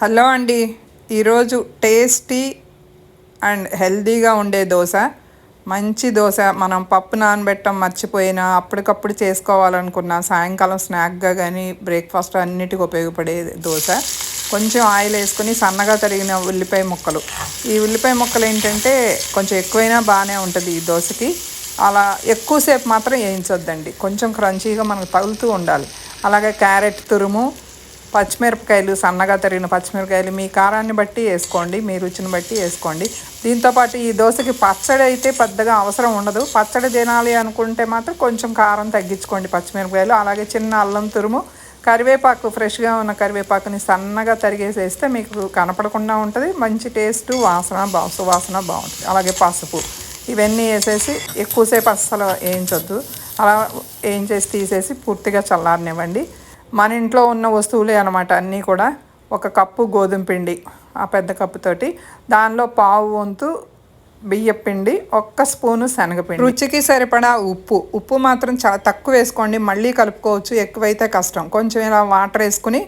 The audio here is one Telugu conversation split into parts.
హలో అండి. ఈరోజు టేస్టీ అండ్ హెల్దీగా ఉండే దోశ. మంచి దోశ. మనం పప్పు నానబెట్టడం మర్చిపోయినా అప్పటికప్పుడు చేసుకోవాలనుకున్న సాయంకాలం స్నాక్గా కానీ బ్రేక్ఫాస్ట్ అన్నిటికీ ఉపయోగపడే దోశ. కొంచెం ఆయిల్ వేసుకొని సన్నగా తరిగిన ఉల్లిపాయ ముక్కలు. ఈ ఉల్లిపాయ ముక్కలు ఏంటంటే కొంచెం ఎక్కువైనా బాగానే ఉంటుంది ఈ దోశకి. అలా ఎక్కువసేపు మాత్రం వేయించొద్దండి. కొంచెం క్రంచీగా మనకు తగులుతూ ఉండాలి. అలాగే క్యారెట్ తురుము పచ్చిమిరపకాయలు సన్నగా తరిగిన పచ్చిమిరపకాయలు మీ కారాన్ని బట్టి వేసుకోండి మీ రుచిని బట్టి వేసుకోండి. దీంతోపాటు ఈ దోశకి పచ్చడి అయితే పెద్దగా అవసరం ఉండదు. పచ్చడి తినాలి అనుకుంటే మాత్రం కొంచెం కారం తగ్గించుకోండి పచ్చిమిరపకాయలు. అలాగే చిన్న అల్లం తురుము కరివేపాకు ఫ్రెష్గా ఉన్న కరివేపాకుని సన్నగా తరిగేసేస్తే మీకు కనపడకుండా ఉంటుంది. మంచి టేస్ట్ వాసన బా సువాసన బాగుంటుంది. అలాగే పసుపు. ఇవన్నీ వేసేసి ఎక్కువసేపు అస్సలు వేయించొద్దు. అలా వేయించేసి తీసేసి పూర్తిగా చల్లారనివ్వండి. మన ఇంట్లో ఉన్న వస్తువులే అనమాట అన్నీ కూడా ఒక కప్పు గోధుమ పిండి ఆ పెద్ద కప్పుతోటి దానిలో పావు వంతు బియ్య పిండి ఒక్క స్పూను శనగపిండి రుచికి సరిపడా ఉప్పు. ఉప్పు మాత్రం చాలా తక్కువ వేసుకోండి మళ్ళీ కలుపుకోవచ్చు ఎక్కువైతే కష్టం. కొంచెం ఇలా వాటర్ వేసుకుని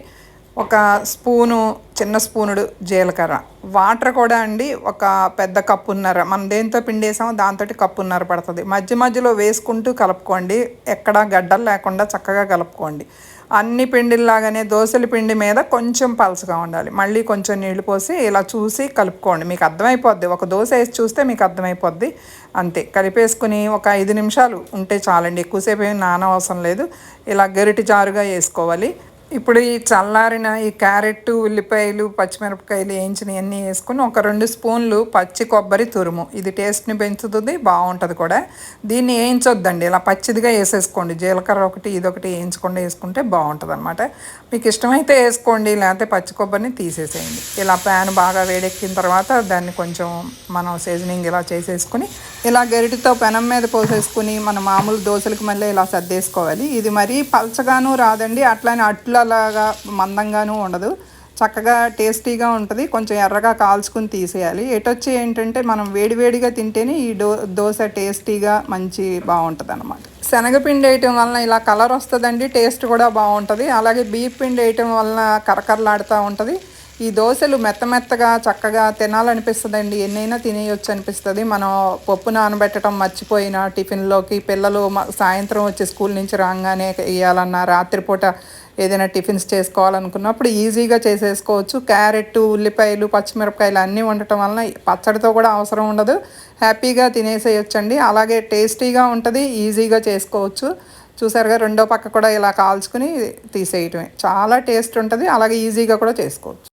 ఒక స్పూను చిన్న స్పూనుడు జీలకర్ర. వాటర్ కూడా అండి ఒక పెద్ద కప్పున్నర. మనం దేంతో పిండి వేసామో దాంతో కప్పున్నర పడుతుంది. మధ్య మధ్యలో వేసుకుంటూ కలుపుకోండి. ఎక్కడా గడ్డలు లేకుండా చక్కగా కలుపుకోండి. అన్ని పిండిల్లాగానే దోశల పిండి మీద కొంచెం పలసగా ఉండాలి. మళ్ళీ కొంచెం నీళ్ళు పోసి ఇలా చూసి కలుపుకోండి. మీకు అర్థమైపోద్ది. ఒక దోశ వేసి చూస్తే మీకు అర్థమైపోద్ది. అంతే. కలిపేసుకుని ఒక ఐదు నిమిషాలు ఉంటే చాలండి. ఎక్కువసేపు ఏమి నాన అవసరం లేదు. ఇలా గరిటి జారుగా వేసుకోవాలి. ఇప్పుడు ఈ చల్లారిన ఈ క్యారెట్ ఉల్లిపాయలు పచ్చిమిరపకాయలు వేయించినవన్నీ వేసుకుని ఒక రెండు స్పూన్లు పచ్చి కొబ్బరి తురుము. ఇది టేస్ట్ని పెంచుతుంది బాగుంటుంది కూడా. దీన్ని వేయించొద్దండి. ఇలా పచ్చిదిగా వేసేసుకోండి. జీలకర్ర ఒకటి ఇదొకటి వేయించకుండా వేసుకుంటే బాగుంటుంది అనమాట మీకు ఇష్టమైతే వేసుకోండి లేకపోతే పచ్చి కొబ్బరిని తీసేసేయండి. ఇలా ప్యాన్ బాగా వేడెక్కిన తర్వాత దాన్ని కొంచెం మనం సీజనింగ్ ఇలా చేసేసుకుని ఇలా గరిటితో పెనం మీద పోసేసుకుని మన మామూలు దోశలకు మళ్ళీ ఇలా సర్దేసుకోవాలి. ఇది మరీ పలచగాను రాదండి. అట్లానే అట్లా అలాగా మందంగాను ఉండదు. చక్కగా టేస్టీగా ఉంటుంది. కొంచెం ఎర్రగా కాల్చుకుని తీసేయాలి. ఎటొచ్చి ఏంటంటే మనం వేడివేడిగా తింటేనే ఈ డో దోశ టేస్టీగా మంచి బాగుంటుంది అనమాట శనగపిండి వేయటం వలన ఇలా కలర్ వస్తుందండి టేస్ట్ కూడా బాగుంటుంది అలాగే బియ్య పిండి వేయటం వలన కరకరలాడుతూ ఉంటుంది. ఈ దోశలు మెత్త మెత్తగా చక్కగా తినాలనిపిస్తుందండి. ఎన్నైనా తినేయొచ్చు అనిపిస్తుంది మనం పప్పు నానబెట్టడం మర్చిపోయిన టిఫిన్లోకి పిల్లలు సాయంత్రం వచ్చి స్కూల్ నుంచి రాగానే వేయాలన్నా రాత్రిపూట ఏదైనా టిఫిన్స్ చేసుకోవాలనుకున్నప్పుడు ఈజీగా చేసేసుకోవచ్చు. క్యారెట్ ఉల్లిపాయలు పచ్చిమిరపకాయలు అన్నీ ఉండటం వలన పచ్చడితో కూడా అవసరం ఉండదు. హ్యాపీగా తినేసేయొచ్చండి. అలాగే టేస్టీగా ఉంటుంది ఈజీగా చేసుకోవచ్చు. చూసారుగా రెండో పక్క కూడా ఇలా కాల్చుకుని తీసేయటమే. చాలా టేస్ట్ ఉంటుంది అలాగే ఈజీగా కూడా చేసుకోవచ్చు.